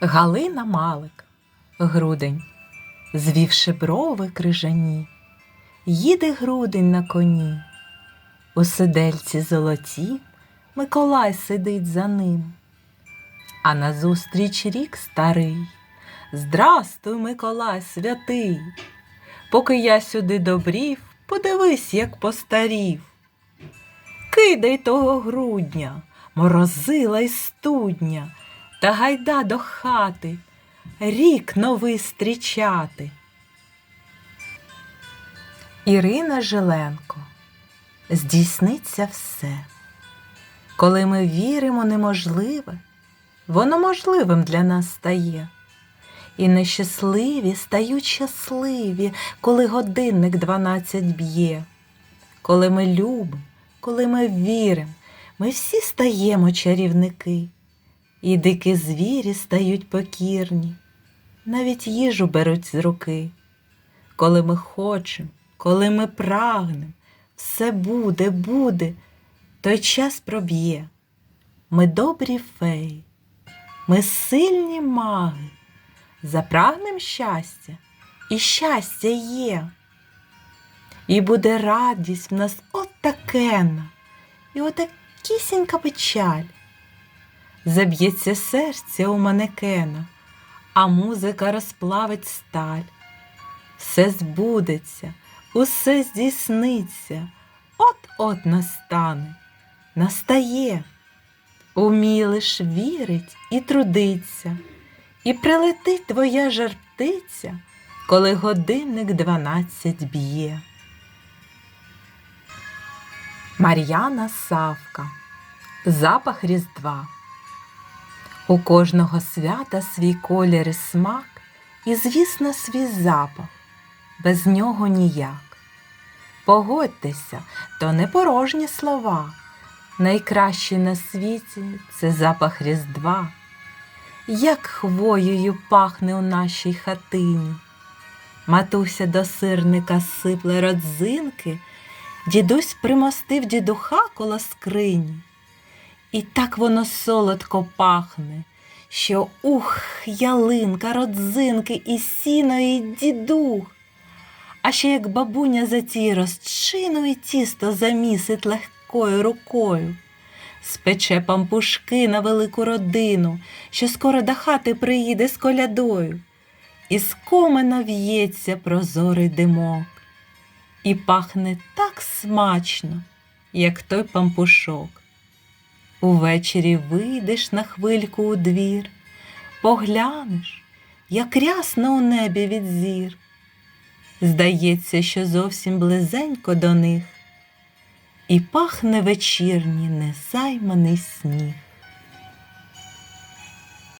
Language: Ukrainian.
Галина Малик, грудень, звівши брови крижані, їде грудень на коні. У сидельці золоті Миколай сидить за ним. А назустріч рік старий. Здрастуй, Миколай святий. Поки я сюди добрів, подивись, як постарів. Кидай того грудня, морозила й студня, та гайда до хати, рік новий стрічати. Ірина Жиленко здійсниться все. Коли ми віримо неможливе, воно можливим для нас стає. І нещасливі стають щасливі, коли годинник дванадцять б'є. Коли ми любимо, коли ми віримо, ми всі стаємо чарівники, і дикі звірі стають покірні, навіть їжу беруть з руки. Коли ми хочемо, коли ми прагнемо, все буде, буде, той час проб'є. Ми добрі феї, ми сильні маги, запрагнем щастя, і щастя є. І буде радість в нас отакена, і отакісінька печаль. Заб'ється серце у манекена, а музика розплавить сталь. Все збудеться, усе здійсниться, от-от настане, настає. Умій лиш вірить і трудиться, і прилетить твоя жартиця, коли годинник дванадцять б'є. Мар'яна Савка Запах Різдва У кожного свята свій колір і смак, і, звісно, свій запах, без нього ніяк. Погодьтеся, то не порожні слова. Найкращий на світі це запах Різдва, як хвоєю пахне у нашій хатині. Матуся до сирника сипле родзинки, дідусь примостив дідуха коло скрині. І так воно солодко пахне, що ух, ялинка, родзинки і сіно, і дідух. А ще як бабуня за ті розчину і тісто замісить легкою рукою, спече пампушки на велику родину, що скоро до хати приїде з колядою, і з комина в'ється прозорий димок, і пахне так смачно, як той пампушок. Увечері вийдеш на хвильку у двір, поглянеш, як рясно у небі від зір. Здається, що зовсім близенько до них, і пахне вечірній незайманий сніг.